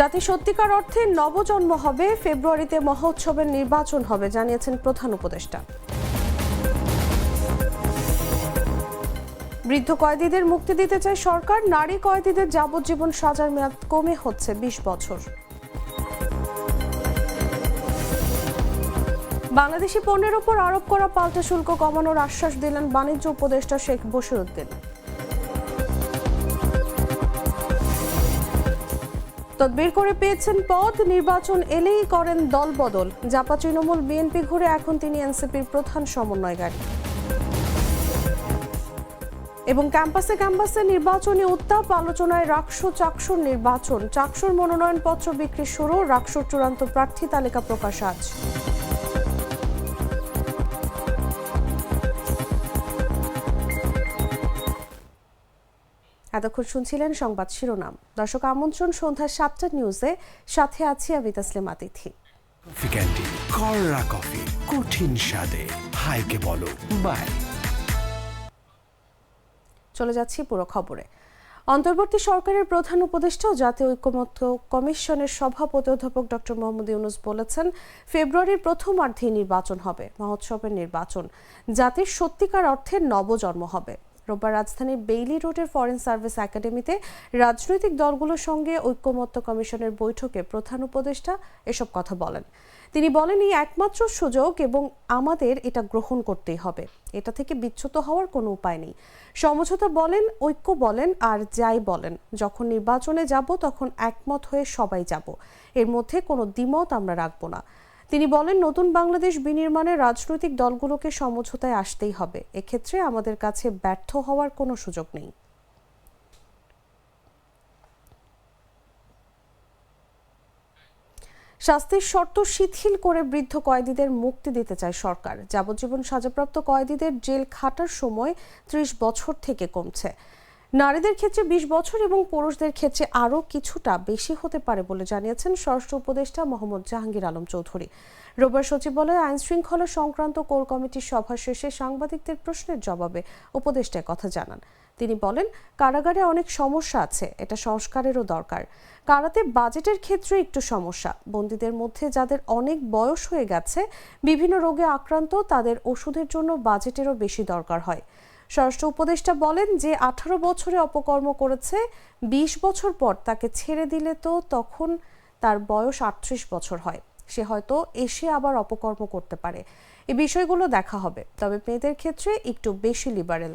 জাতি সত্যিকার অর্থে নবজন্ম হবে, ফেব্রুয়ারিতে মহোৎসবের নির্বাচন হবে, জানিয়েছেন প্রধান উপদেষ্টা। বৃদ্ধ কয়েদিদের মুক্তি দিতে চায় সরকার, নারী কয়েদিদের যাবজ্জীবন সাজার মেয়াদ কমে হচ্ছে বিশ বছর। বাংলাদেশি পণ্যের উপর আরোপ করা পাল্টা শুল্ক কমানোর আশ্বাস দিলেন বাণিজ্য উপদেষ্টা শেখ বশিরউদ্দিন তদবির করে পেয়েছেন পদ, নির্বাচন এলেই করেন দল বদল জাপা তৃণমূল বিএনপি ঘুরে এখন তিনি এনসিপির প্রধান সমন্বয়কারী। এবং ক্যাম্পাসে ক্যাম্পাসে নির্বাচনী উত্তাপ, আলোচনায় রাকসু চাকসুর নির্বাচন। চাকসুর মনোনয়নপত্র বিক্রি শুরু, রাকসুর চূড়ান্ত প্রার্থী তালিকা প্রকাশ আজ। এতক্ষণ শুনছিলেন সংবাদ শিরোনাম। দর্শক আমন্ত্রণ সন্ধ্যা সাতটা নিউজে। সাথে আছি আমি তাসলিমা তিথি কফি ক্যান্টিন কররা কফি কঠিন স্বাদে। হাইকে বলো বাই। চলে যাচ্ছি পুরো খবরে। অন্তর্বর্তী সরকারের প্রধান উপদেষ্টা জাতীয় ঐক্যমত্য কমিশনের সভাপতি অধ্যাপক ডক্টর মোহাম্মদ ইউনুস বলেছেন ফেব্রুয়ারির প্রথমার্ধেই নির্বাচন হবে মহোৎসবের নির্বাচন। জাতির সত্যিকার অর্থে নবজন্ম হবে। রোববার রাজধানীর বেইলি রোডের ফরেন সার্ভিস একাডেমিতে রাজনৈতিক দলগুলোর সঙ্গে ঐক্যমত্য কমিশনের বৈঠকে প্রধান উপদেষ্টা এসব কথা বলেন। তিনি বলেন, এই একমাত্র সুযোগ এবং আমাদের এটা গ্রহণ করতেই হবে। এটা থেকে বিচ্যুত হওয়ার কোনো উপায় নেই। সমঝোতা বলেন, ঐক্য বলেন, আর যাই বলেন, যখন নির্বাচনে যাব তখন একমত হয়ে সবাই যাব। এর মধ্যে কোনো দ্বিমত আমরা রাখব না। তিনি বলেন, নতুন বাংলাদেশ বিনির্মাণে রাজনৈতিক দলগুলোকে সমঝোতায় আসতেই হবে। এক্ষেত্রে আমাদের কাছে ব্যর্থ হওয়ার কোনো সুযোগ নেই। শাস্তির শর্ত শিথিল করে বৃদ্ধ কয়েদিদের মুক্তি দিতে চায় সরকার। যাবজ্জীবন সাজাপ্রাপ্ত কয়েদিদের জেল খাটার সময় ত্রিশ বছর থেকে কমছে। নারীদের ক্ষেত্রে বিশ বছর এবং পুরুষদের ক্ষেত্রে আরও কিছুটা বেশি হতে পারে বলে জানিয়েছেন স্বরাষ্ট্র উপদেষ্টা মোহাম্মদ জাহাঙ্গীর আলম চৌধুরী। রোববার সচিবালয়ে আইন শৃঙ্খলা সংক্রান্ত কোর কমিটির সভা শেষে সাংবাদিকদের প্রশ্নের জবাবে উপদেষ্টা কথা জানান। তিনি বলেন, কারাগারে অনেক সমস্যা আছে, এটা সংস্কারেরও দরকার। কারাতে বাজেটের ক্ষেত্রে একটু সমস্যা, বন্দীদের মধ্যে যাদের অনেক বয়স হয়ে গেছে, বিভিন্ন রোগে আক্রান্ত, তাদের ওষুধের জন্য বাজেটেরও বেশি দরকার হয়। স্বরাষ্ট্র উপদেষ্টা বলেন যে আঠারো বছরে অপকর্ম করেছে ২০ বছর পর তাকে ছেড়ে দিলে তো তখন তার বয়স আটত্রিশ বছর হয়। সে হয়তো এসে আবার অপকর্ম করতে পারে। এই বিষয়গুলো দেখা হবে। তবে মেয়েদের ক্ষেত্রে একটু বেশি লিবারেল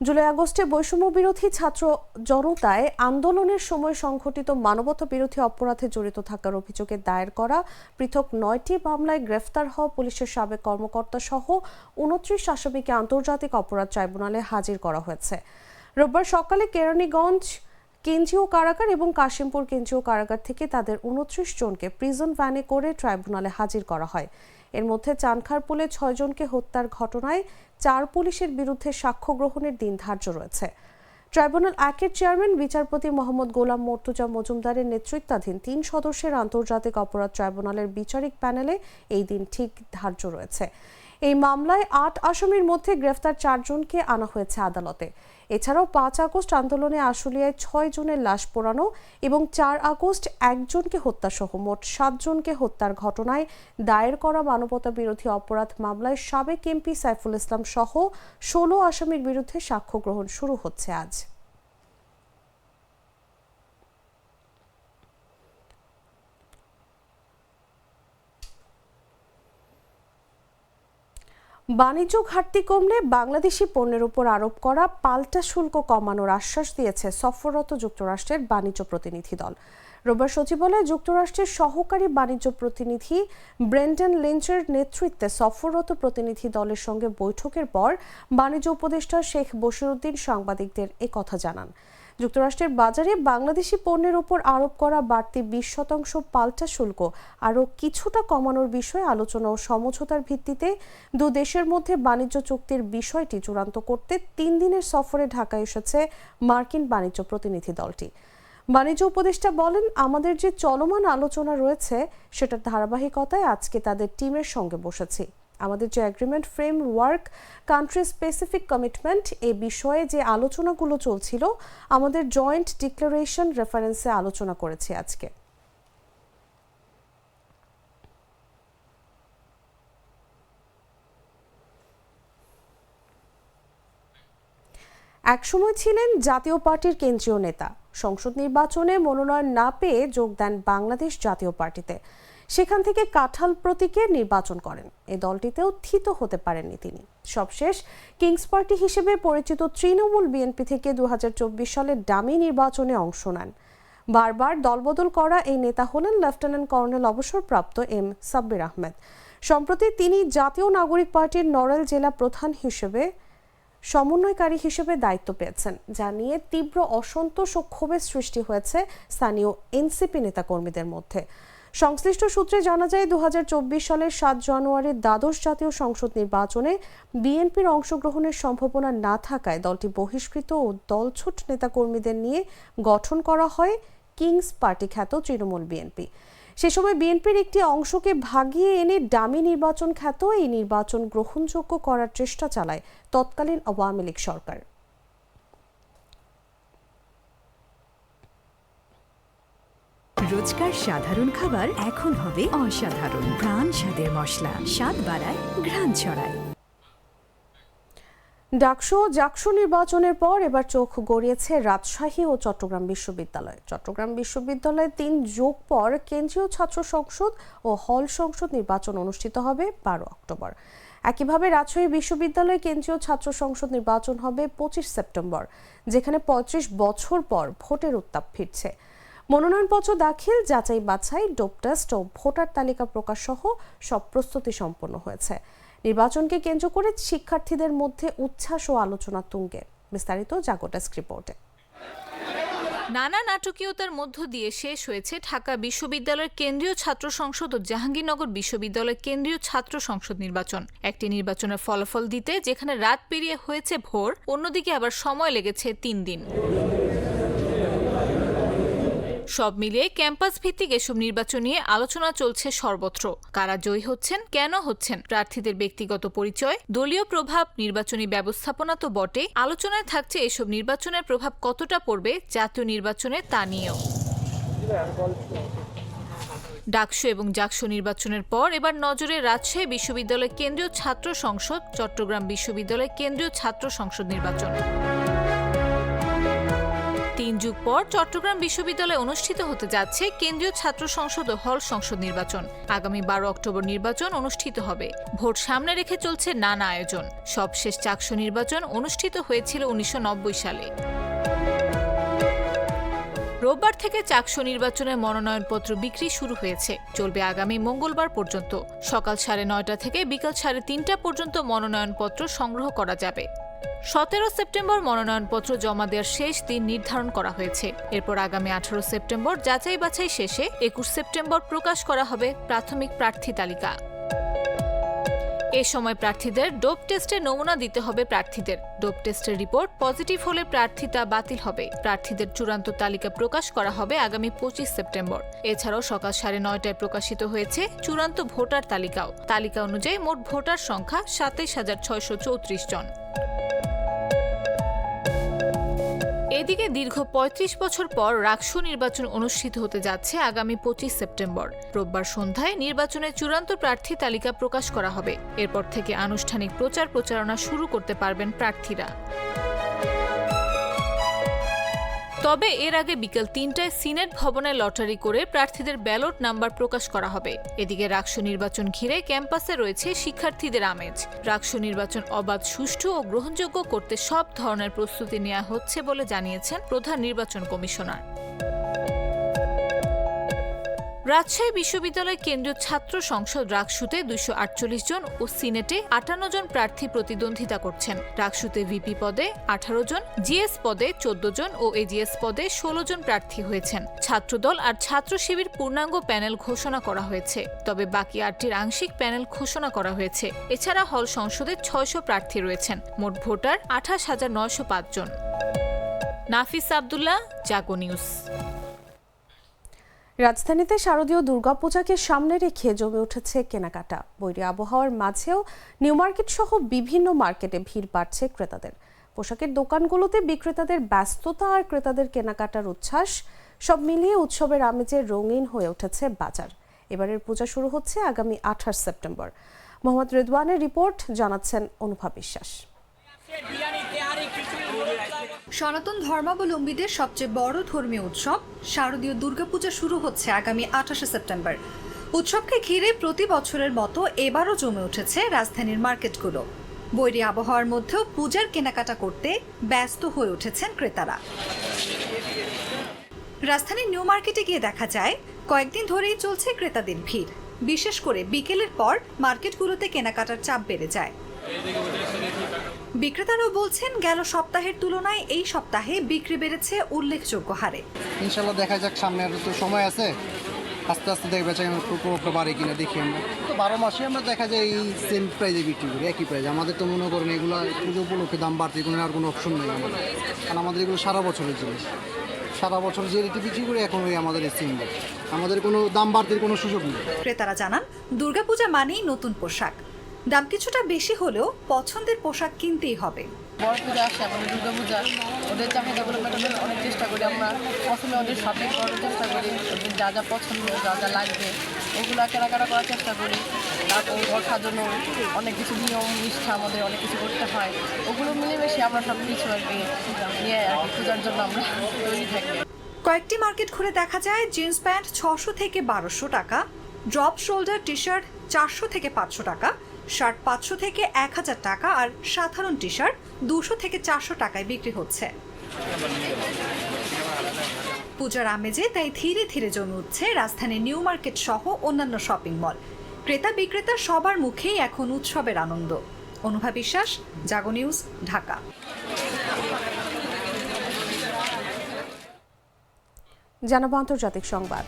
জুলাই আগস্টে বৈষম্য বিরোধী ছাত্র জনতায় আন্দোলনের সময় সংঘটিত মানবতা বিরোধী অপরাধে জড়িত থাকার অভিযোগে দায়ের করা পৃথক নয়টি মামলায় গ্রেফতার হওয়া পুলিশের সাবেক কর্মকর্তা সহ উনত্রিশ আসামিকে আন্তর্জাতিক অপরাধ ট্রাইব্যুনালে হাজির করা হয়েছে। রোববার সকালে কেরানীগঞ্জ কেন্দ্রীয় কারাগার এবং কাশিমপুর কেন্দ্রীয় কারাগার থেকে তাদের উনত্রিশ জনকে প্রিজন ভ্যানে করে ট্রাইব্যুনালে হাজির করা হয়। এর মধ্যে চানখারপুলে ছয়জনকে হত্যার ঘটনায় চার পুলিশের বিরুদ্ধে সাক্ষ্য গ্রহণের দিন ধার্য রয়েছে। ট্রাইব্যুনাল একের চেয়ারম্যান, বিচারপতি মোহাম্মদ গোলাম মর্তুজা মজুমদারের নেতৃত্বাধীন তিন সদস্যের আন্তর্জাতিক অপরাধ ট্রাইব্যুনালের বিচারিক প্যানেলে এই দিন ঠিক ধার্য রয়েছে। এই মামলায় আট আসামির মধ্যে গ্রেফতার চারজনকে আনা হয়েছে আদালতে। এছাড়াও পাঁচ আগস্ট আন্দোলনে আশুলিয়ায় ছয় জনের লাশ পোড়ানো এবং চার আগস্ট একজনকে হত্যাসহ মোট সাতজনকে হত্যার ঘটনায় দায়ের করা মানবতা বিরোধী অপরাধ মামলায় সাবেক এমপি সাইফুল ইসলাম সহ ষোলো আসামির বিরুদ্ধে সাক্ষ্য গ্রহণ শুরু হচ্ছে আজ। বাণিজ্য ঘাটতি কমলে বাংলাদেশি পণ্যের উপর আরোপ করা পাল্টা শুল্ক কমানোর আশ্বাস দিয়েছে সফররত যুক্তরাষ্ট্রের বাণিজ্য প্রতিনিধি দল। রোববার সচিবালয়ে যুক্তরাষ্ট্রের সহকারী বাণিজ্য প্রতিনিধি ব্রেন্ডন লিঞ্চের নেতৃত্বে সফররত প্রতিনিধি দলের সঙ্গে বৈঠকের পর বাণিজ্য উপদেষ্টা শেখ বশিরউদ্দিন সাংবাদিকদের কথা জানান। যুক্তরাষ্ট্রের বাজারে বাংলাদেশি পণ্যের উপর আরোপ করা বাড়তি বিশ শতাংশ পাল্টা শুল্ক, আরও কিছুটা কমানোর বিষয়ে আলোচনা ও সমঝোতার ভিত্তিতে দু দেশের মধ্যে বাণিজ্য চুক্তির বিষয়টি চূড়ান্ত করতে তিন দিনের সফরে ঢাকায় এসেছে মার্কিন বাণিজ্য প্রতিনিধি দলটি। বাণিজ্য উপদেষ্টা বলেন, আমাদের যে চলমান আলোচনা রয়েছে, সেটার ধারাবাহিকতায় আজকে তাদের টিমের সঙ্গে বসেছি। আমাদের যে agreement framework country specific commitment এ বিষয়ে যে আলোচনাগুলো চলছিল, আমাদের জয়েন্ট ডিক্লারেশন রেফারেন্সে আলোচনা করেছি আজকে। একসময় ছিলেন জাতীয় পার্টির কেন্দ্রীয় নেতা। সংসদ নির্বাচনে মনোনয়ন না পেয়ে যোগ দেন বাংলাদেশ জাতীয় পার্টিতে। সেখান থেকে কাঁঠাল প্রতীকে নির্বাচন করেন। এ দলটিতেও থিত হতে পারেননি তিনি। সবশেষ, কিংস পার্টি হিসেবে পরিচিত তৃণমূল বিএনপি থেকে দু সালের ডামি নির্বাচনে অংশ নেন। বারবার দলবদল করা এই নেতা হলেন লেফটেন্যান্ট কর্নেল অবসরপ্রাপ্ত এম সাব্বির আহমেদ। সম্প্রতি তিনি জাতীয় নাগরিক পার্টির নড়াইল জেলা প্রধান হিসেবে, সমন্বয়কারী হিসেবে দায়িত্ব পেয়েছেন, যা নিয়ে তীব্র অসন্তোষ ও ক্ষোভের সৃষ্টি হয়েছে স্থানীয় এনসিপি নেতাকর্মীদের মধ্যে। সংশ্লিষ্ট সূত্রে জানা যায় দু হাজার চব্বিশ সালের সাত জানুয়ারির দ্বাদশ জাতীয় সংসদ নির্বাচনে বিএনপির অংশগ্রহণের সম্ভাবনা না থাকায় দলটি বহিষ্কৃত ও দলছুট নেতাকর্মীদের নিয়ে গঠন করা হয় কিংস পার্টি খ্যাত তৃণমূল বিএনপি। সে সময় বিএনপির একটি অংশকে ভাগিয়ে এনে ডামি নির্বাচন খ্যাত, এই নির্বাচন গ্রহণযোগ্য করার চেষ্টা চালায় তৎকালীন আওয়ামী লীগ সরকার। রোজকার সাধারণ খাবার এখন হবে অসাধারণ। প্রাণ স্বাদের মশলা, স্বাদ বাড়ায়, ঘ্রাণ ছড়ায়। ডাকসু জাকসু নির্বাচনের পর এবার চোখ গড়িয়েছে রাজশাহী ও চট্টগ্রাম বিশ্ববিদ্যালয়। চট্টগ্রাম বিশ্ববিদ্যালয়ে তিন যোগ পর কেন্দ্রীয় ছাত্র সংসদ ও হল সংসদ নির্বাচন অনুষ্ঠিত হবে বারো অক্টোবর। একইভাবে রাজশাহী বিশ্ববিদ্যালয়ে কেন্দ্রীয় ছাত্র সংসদ নির্বাচন হবে পঁচিশ সেপ্টেম্বর, যেখানে পঁয়ত্রিশ বছর পর ভোটের উত্তাপ ফিরছে। মনোনয়নপত্র দাখিল, যাচাই বাছাই, ডোপ টেস্ট ও ভোটার তালিকা প্রকাশ সহ সব প্রস্তুতি সম্পন্ন হয়েছে। নির্বাচনকে কেন্দ্র করে শিক্ষার্থীদের মধ্যে উচ্ছ্বাস ও আলোচনা তুঙ্গে। বিস্তারিত জাগোটাস্ক রিপোর্টে। নানা নাটকীয়তার মধ্য দিয়ে শেষ হয়েছে ঢাকা বিশ্ববিদ্যালয়ের কেন্দ্রীয় ছাত্র সংসদ ও জাহাঙ্গীরনগর বিশ্ববিদ্যালয়ের কেন্দ্রীয় ছাত্র সংসদ নির্বাচন। একটি নির্বাচনের ফলাফল দিতে যেখানে রাত পেরিয়ে হয়েছে ভোর, অন্যদিকে আবার সময় লেগেছে তিন দিন। সব মিলিয়ে ক্যাম্পাস ভিত্তিক এসব নির্বাচন নিয়ে আলোচনা চলছে সর্বত্র। কারা জয়ী হচ্ছেন, কেন হচ্ছেন, প্রার্থীদের ব্যক্তিগত পরিচয়, দলীয় প্রভাব, নির্বাচনী ব্যবস্থাপনা তো বটে আলোচনায় থাকছে এসব নির্বাচনের প্রভাব কতটা পড়বে জাতীয় নির্বাচনে তা নিয়েও। ডাকসু এবং জাকসু নির্বাচনের পর এবার নজরে রাজশাহী বিশ্ববিদ্যালয় কেন্দ্রীয় ছাত্র সংসদ, চট্টগ্রাম বিশ্ববিদ্যালয় কেন্দ্রীয় ছাত্র সংসদ নির্বাচন। তিন যুগ পর চট্টগ্রাম বিশ্ববিদ্যালয়ে অনুষ্ঠিত হতে যাচ্ছে কেন্দ্রীয় ছাত্র সংসদ ও হল সংসদ নির্বাচন। আগামী বারো অক্টোবর নির্বাচন অনুষ্ঠিত হবে। ভোট সামনে রেখে চলছে নানা আয়োজন। সবশেষ চাকসু নির্বাচন অনুষ্ঠিত হয়েছিল উনিশশো নব্বই সালে। রোববার থেকে চাকসু নির্বাচনের মনোনয়নপত্র বিক্রি শুরু হয়েছে। চলবে আগামী মঙ্গলবার পর্যন্ত। সকাল সাড়ে নয়টা থেকে বিকাল সাড়ে তিনটা পর্যন্ত মনোনয়নপত্র সংগ্রহ করা যাবে। সতেরো সেপ্টেম্বর মনোনয়নপত্র জমা দেওয়ার শেষ দিন নির্ধারণ করা হয়েছে। এরপর আগামী আঠারো সেপ্টেম্বর যাচাই বাছাই শেষে একুশ সেপ্টেম্বর প্রকাশ করা হবে প্রাথমিক প্রার্থী তালিকা। এ সময় প্রার্থীদের ডোপ টেস্টে নমুনা দিতে হবে প্রার্থীদের। ডোপ টেস্টের রিপোর্ট পজিটিভ হলে প্রার্থিতা বাতিল হবে। প্রার্থীদের চূড়ান্ত তালিকা প্রকাশ করা হবে আগামী পঁচিশ সেপ্টেম্বর। এছাড়াও সকাল সাড়ে নয়টায় প্রকাশিত হয়েছে চূড়ান্ত ভোটার তালিকাও। তালিকা অনুযায়ী মোট ভোটার সংখ্যা সাতাইশ হাজার ছয়শো চৌত্রিশ জন। এদিকে দীর্ঘ ৩৫ বছর পর রাকসু নির্বাচন অনুষ্ঠিত হতে যাচ্ছে আগামী পঁচিশ সেপ্টেম্বর। রোববার সন্ধ্যায় নির্বাচনের চূড়ান্ত প্রার্থী তালিকা প্রকাশ করা হবে। এরপর থেকে আনুষ্ঠানিক প্রচার প্রচারণা শুরু করতে পারবেন প্রার্থীরা। তবে এর আগে বিকেল তিনটায় সিনেট ভবনে লটারি করে প্রার্থীদের ব্যালট নাম্বার প্রকাশ করা হবে। এদিকে রাক্স নির্বাচন ঘিরে ক্যাম্পাসে রয়েছে শিক্ষার্থীদের আমেজ। রাক্স নির্বাচন অবাধ, সুষ্ঠু ও গ্রহণযোগ্য করতে সব ধরনের প্রস্তুতি নেওয়া হচ্ছে বলে জানিয়েছেন প্রধান নির্বাচন কমিশনার। রাজশাহী বিশ্ববিদ্যালয় কেন্দ্রীয় ছাত্র সংসদ রাকসুতে দুইশো আটচল্লিশ জন ও সিনেটে আটান্ন জন প্রার্থী প্রতিদ্বন্দ্বিতা করছেন। রাকসুতে ভিপি পদে আঠারো জন, জিএস পদে চোদ্দ জন ও এজিএস পদে ষোলো জন প্রার্থী হয়েছেন। ছাত্রদল আর ছাত্র শিবির পূর্ণাঙ্গ প্যানেল ঘোষণা করা হয়েছে। তবে বাকি আটটির আংশিক প্যানেল ঘোষণা করা হয়েছে। এছাড়া হল সংসদে ছয়শো প্রার্থী রয়েছেন। মোট ভোটার আঠাশ হাজার নয়শো পাঁচ জন। নাফিস আবদুল্লাহ, জাগো নিউজ। রাজধানীতে শারদীয় দুর্গাপূজাকে সামনে রেখে জমে উঠেছে কেনাকাটা। বৈরী আবহাওয়ার মাঝেও নিউ মার্কেট সহ বিভিন্ন মার্কেটে ভিড় বাড়ছে ক্রেতাদের। পোশাকের দোকানগুলোতে বিক্রেতাদের ব্যস্ততা আর ক্রেতাদের কেনাকাটার উচ্ছ্বাস, সব মিলিয়ে উৎসবের আমেজে রঙিন হয়ে উঠেছে বাজার। এবারের পূজা শুরু হচ্ছে আগামী আঠাশ সেপ্টেম্বর। মোহাম্মদ রেদওয়ানের রিপোর্ট, জানাচ্ছেন অনুভা বিশ্বাস। সনাতন ধর্মাবলম্বীদের সবচেয়ে বড় ধর্মীয় উৎসব শারদীয় দুর্গাপূজা শুরু হচ্ছে আগামী আঠাশে সেপ্টেম্বর। উৎসবকে ঘিরে প্রতি বছরের মতো এবারও জমে উঠেছে রাজধানীর মার্কেটগুলো। বৈরী আবহাওয়ার মধ্যেও পূজার কেনাকাটা করতে ব্যস্ত হয়ে উঠেছেন ক্রেতারা। রাজধানীর নিউ মার্কেটে গিয়ে দেখা যায়, কয়েকদিন ধরেই চলছে ক্রেতাদের ভিড়। বিশেষ করে বিকেলের পর মার্কেটগুলোতে কেনাকাটার চাপ বেড়ে যায়। বিক্রেতারাও বলছেন গেল সপ্তাহের তুলনায় এই সপ্তাহে বিক্রি বেড়েছে উল্লেখযোগ্য হারে। ইনশাল্লাহ দেখা যাক সামনে আর তো সময় আছে। আস্তে আস্তে দেখবে বেচা কেন প্রভাবটা বাড়ে কিনা দেখি আমরা। তো বারো মাসে আমরা দেখা যায় এই সেম প্রাইজে বিক্রি করি একই প্রাইজ আমাদের তো মনে করেন এগুলো পুজো উপলক্ষে দাম বাড়তে কোনো আর কোনো অপশন নেই আমাদের। কারণ আমাদের এগুলো সারা বছরের জিনিস। সারা বছর যে রেটে বিক্রি করি এখন ওই আমাদের সেম রেট আমাদের কোনো দাম বাড়তির কোনো সুযোগ নেই। ক্রেতারা জানান দুর্গাপূজা মানেই নতুন পোশাক। দাম কিছুটা বেশি হলেও পছন্দের পোশাক কিনতেই হবে। বড় পূজা আসে আমাদের দুর্গা পূজা ওদের চাহিদাগুলো মেটানোর অনেক চেষ্টা করি। আমরা প্রথমে ওদের শপিং করার চেষ্টা করি। ওদের যা যা পছন্দ যা যা লাগবে ওগুলো কেনাকাটা করার চেষ্টা করি। তারপর ঘর সাজানো অনেক কিছু নিয়ম নিষ্ঠা আমাদের অনেক কিছু করতে হয়। ওগুলো মিলেমিশে আমরা সব কিছু আর কি নিয়ে আর পূজার জন্য আমরা তৈরি থাকি। কয়েকটি মার্কেট ঘুরে দেখা যায় জিন্স প্যান্ট ছশো থেকে বারোশো টাকা ড্রপ শোল্ডার টি শার্ট চারশো থেকে পাঁচশো টাকা শার্ট পাঁচশো থেকে এক হাজার টাকা আর সাধারণ টি শার্ট দুশো থেকে চারশো টাকায় বিক্রি হচ্ছে। পূজার আমেজে তাই ধীরে ধীরে জমে উঠছে রাজধানীর নিউ মার্কেট সহ অন্যান্য শপিং মল। ক্রেতা বিক্রেতা সবার মুখেই এখন উৎসবের আনন্দ। অনুভা বিশ্বাস, জাগো নিউজ, ঢাকা। জানাব আন্তর্জাতিক সংবাদ।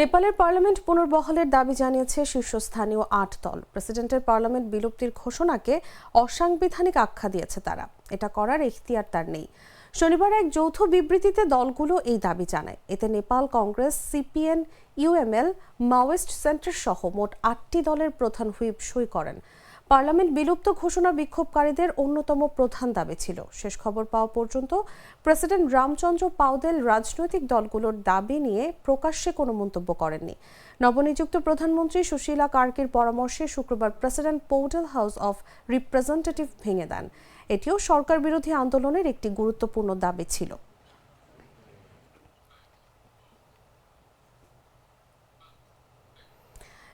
নেপালের পার্লামেন্ট পুনর্বহালের দাবি জানিয়েছে শীর্ষস্থানীয় আট দল। প্রেসিডেন্টের পার্লামেন্ট বিলুপ্তির ঘোষণাকে অসাংবিধানিক আখ্যা দিয়েছে তারা। এটা করার এখতিয়ার তার নেই। শনিবার এক যৌথ বিবৃতিতে দলগুলো এই দাবি জানায়। এতে Nepal Congress, CPN UML Maoist centre সহ মোট আটটি দলের প্রধান হুইপ সই করেন। পার্লামেন্ট বিলুপ্ত ঘোষণা বিক্ষোভকারীদের অন্যতম প্রধান দাবি ছিল। শেষ খবর পাওয়া পর্যন্ত প্রেসিডেন্ট রামচন্দ্র পাউদেল রাজনৈতিক দলগুলোর দাবি নিয়ে প্রকাশ্যে কোনো মন্তব্য করেননি। নবনিযুক্ত প্রধানমন্ত্রী সুশীলা কার্কির পরামর্শে শুক্রবার president Paudel house of representative ভেঙে দেন। এটিও সরকার বিরোধী আন্দোলনের একটি গুরুত্বপূর্ণ দাবি ছিল।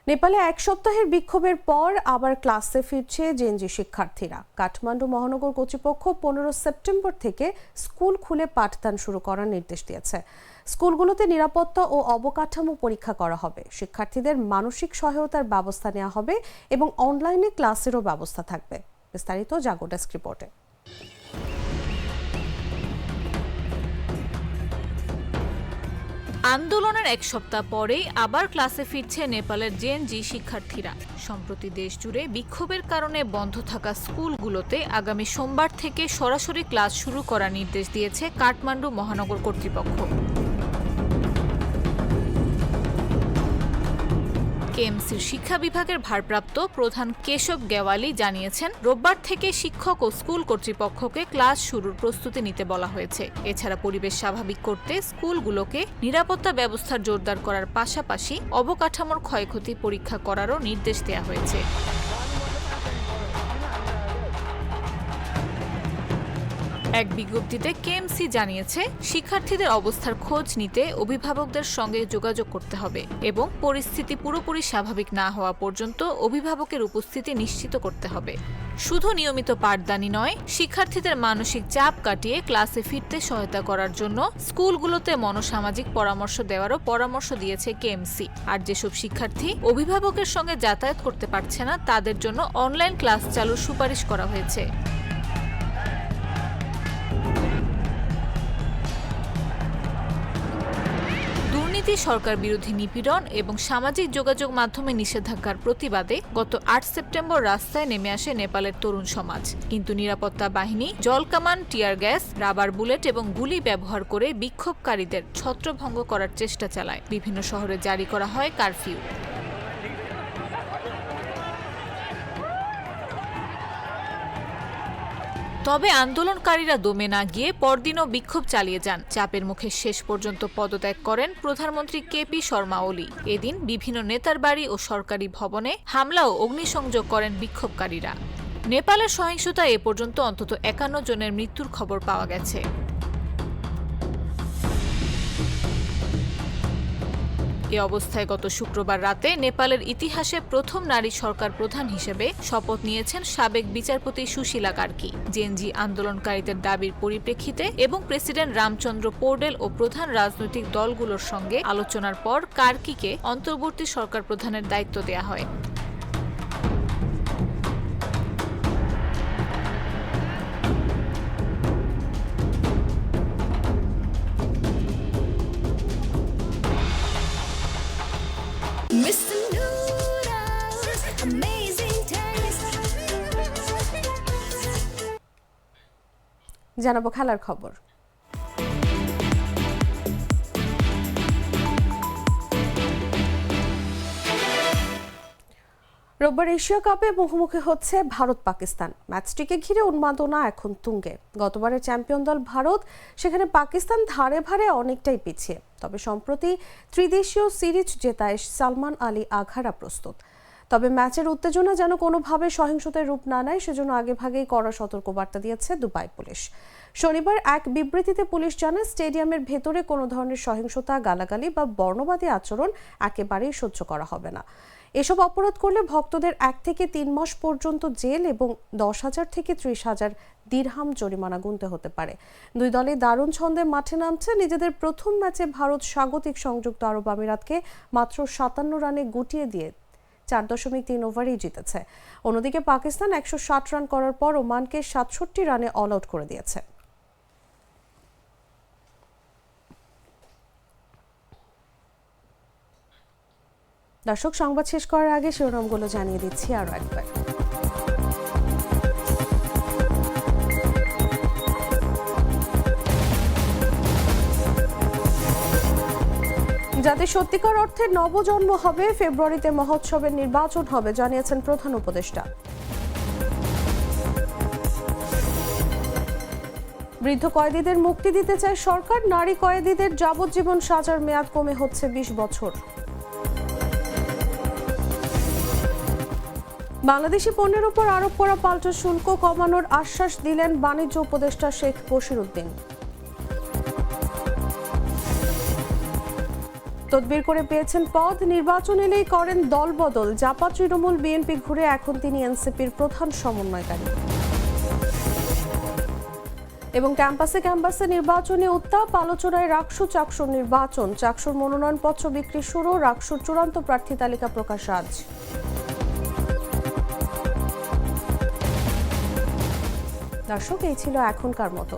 নেপালে এক সপ্তাহের বিক্ষোভের পর আবার ক্লাসে ফিরছে জেনজি শিক্ষার্থীরা। কাঠমান্ডু মহানগর কর্তৃপক্ষ পনেরো সেপ্টেম্বর থেকে স্কুল খুলে পাঠদান শুরু করার নির্দেশ দিয়েছে। স্কুলগুলোতে নিরাপত্তা ও অবকাঠামো পরীক্ষা করা হবে। শিক্ষার্থীদের মানসিক সহায়তার ব্যবস্থা নেওয়া হবে এবং অনলাইনে ক্লাসেরও ব্যবস্থা থাকবে। বিস্তারিত জাগো ডেস্ক রিপোর্টে। আন্দোলনের এক সপ্তাহ পরেই আবার ক্লাসে ফিরছে নেপালের জেএনজি শিক্ষার্থীরা। সম্প্রতি দেশ জুড়ে বিক্ষোভের কারণে বন্ধ থাকা স্কুলগুলোতে আগামী সোমবার থেকে সরাসরি ক্লাস শুরু করার নির্দেশ দিয়েছে কাঠমান্ডু মহানগর কর্তৃপক্ষ। কেএমসির শিক্ষা বিভাগের ভারপ্রাপ্ত প্রধান কেশব গেওয়ালি জানিয়েছেন, রোববার থেকে শিক্ষক ও স্কুল কর্তৃপক্ষকে ক্লাস শুরুর প্রস্তুতি নিতে বলা হয়েছে। এছাড়া পরিবেশ স্বাভাবিক করতে স্কুলগুলোকে নিরাপত্তা ব্যবস্থা জোরদার করার পাশাপাশি অবকাঠামোর ক্ষয়ক্ষতি পরীক্ষা করারও নির্দেশ দেওয়া হয়েছে। এক বিজ্ঞপ্তিতে কেএমসি জানিয়েছে, শিক্ষার্থীদের অবস্থার খোঁজ নিতে অভিভাবকদের সঙ্গে যোগাযোগ করতে হবে এবং পরিস্থিতি পুরোপুরি স্বাভাবিক না হওয়া পর্যন্ত অভিভাবকের উপস্থিতি নিশ্চিত করতে হবে। শুধু নিয়মিত পাঠদানি নয়, শিক্ষার্থীদের মানসিক চাপ কাটিয়ে ক্লাসে ফিরতে সহায়তা করার জন্য স্কুলগুলোতে মনোসামাজিক পরামর্শ দেওয়ারও পরামর্শ দিয়েছে কেএমসি। আর যেসব শিক্ষার্থী অভিভাবকের সঙ্গে যাতায়াত করতে পারছে না, তাদের জন্য অনলাইন ক্লাস চালুর সুপারিশ করা হয়েছে। দুর্নীতি সরকার বিরোধী নিপীড়ন এবং সামাজিক যোগাযোগ মাধ্যমে নিষেধাজ্ঞার প্রতিবাদে গত আট সেপ্টেম্বর রাস্তায় নেমে আসে নেপালের তরুণ সমাজ। কিন্তু নিরাপত্তা বাহিনী জলকামান টিয়ার গ্যাস, রাবার বুলেট এবং গুলি ব্যবহার করে বিক্ষোভকারীদের ছত্রভঙ্গ করার চেষ্টা চালায়। বিভিন্ন শহরে জারি করা হয় কারফিউ। তবে আন্দোলনকারীরা দমে না গিয়ে পরদিনও বিক্ষোভ চালিয়ে যান। চাপের মুখে শেষ পর্যন্ত পদত্যাগ করেন প্রধানমন্ত্রী কেপি শর্মা ওলি। এদিন বিভিন্ন নেতার বাড়ি ও সরকারি ভবনে হামলা ও অগ্নিসংযোগ করেন বিক্ষোভকারীরা। নেপালের সহিংসতা এ পর্যন্ত অন্তত একান্ন জনের মৃত্যুর খবর পাওয়া গেছে। এ অবস্থায় গত শুক্রবার রাতে নেপালের ইতিহাসে প্রথম নারী সরকার প্রধান হিসেবে শপথ নিয়েছেন সাবেক বিচারপতি সুশীলা কার্কি। জেনজি আন্দোলনকারীদের দাবির পরিপ্রেক্ষিতে এবং প্রেসিডেন্ট রামচন্দ্র পোর্ডেল ও প্রধান রাজনৈতিক দলগুলোর সঙ্গে আলোচনার পর কার্কিকে অন্তর্বর্তী সরকার প্রধানের দায়িত্ব দেয়া হয়। জানাব খেলার খবর। রোববার এশিয়া কাপে মুখোমুখি হচ্ছে ভারত পাকিস্তান। ম্যাচটিকে ঘিরে উন্মাদনা এখন তুঙ্গে। গতবারের চ্যাম্পিয়ন দল ভারত, সেখানে পাকিস্তান ধারে ভারে অনেকটাই পিছিয়ে। তবে সম্প্রতি ত্রিদেশীয় সিরিজ জেতায় সালমান আলী আঘারা প্রস্তুত। তবে ম্যাচের উত্তেজনা যেন কোনোভাবে সহিংসতার রূপ না নেয়, সেজন্য আগেভাগেই কড়া সতর্কবার্তা দিয়েছে দুবাই পুলিশ। শনিবার এক বিবৃতিতে পুলিশ জানায়, স্টেডিয়ামের ভেতরে কোনো ধরনের সহিংসতা, গালাগালি বা বর্ণবাদী আচরণ একেবারেই সহ্য করা হবে না। এসব অপরাধ করলে ভক্তদের এক থেকে তিন মাস পর্যন্ত জেল এবং দশ হাজার থেকে ত্রিশ হাজার দিরহাম জরিমানা গুনতে হতে পারে। দুই দলে দারুণ ছন্দে মাঠে নামছে। নিজেদের প্রথম ম্যাচে ভারত স্বাগতিক সংযুক্ত আরব আমিরাতকে মাত্র সাতান্ন রানে গুটিয়ে দিয়ে চার দশমিক তিন ওভারেই জিতেছে। অন্যদিকে পাকিস্তান একশো ষাট রান করার পর ওমানকে সাতষট্টি রানে অল আউট করে দিয়েছে। দর্শক, সংবাদ শেষ করার আগে শিরোনামগুলো জানিয়ে দিচ্ছি আরও একবার। যাতে সত্যিকার অর্থে নবজন্ম হবে, ফেব্রুয়ারিতে মহোৎসবের নির্বাচন হবে, জানিয়েছেন প্রধান উপদেষ্টা। বৃদ্ধ কয়েদিদের মুক্তি দিতে চায় সরকার, নারী কয়েদিদের যাবজ্জীবন সাজার মেয়াদ কমে হচ্ছে বিশ বছর। বাংলাদেশি পণ্যের উপর আরোপ করা পাল্টা শুল্ক কমানোর আশ্বাস দিলেন বাণিজ্য উপদেষ্টা শেখ বশির উদ্দিন তদবির করে পেয়েছেন পদ। নির্বাচন এলেই করেন দলবদল। জাপা তৃণমূল বিএনপি ঘুরে এখন তিনি এনসিপির প্রধান সমন্বয়কারী। এবং ক্যাম্পাসে ক্যাম্পাসে নির্বাচনী উত্তাপ, আলোচনায় রাকসু চাকসুর নির্বাচন। চাকসুর মনোনয়নপত্র বিক্রি শুরু, রাকসুর চূড়ান্ত প্রার্থী তালিকা প্রকাশ আজ। দর্শক, এই ছিল এখনকার মতো।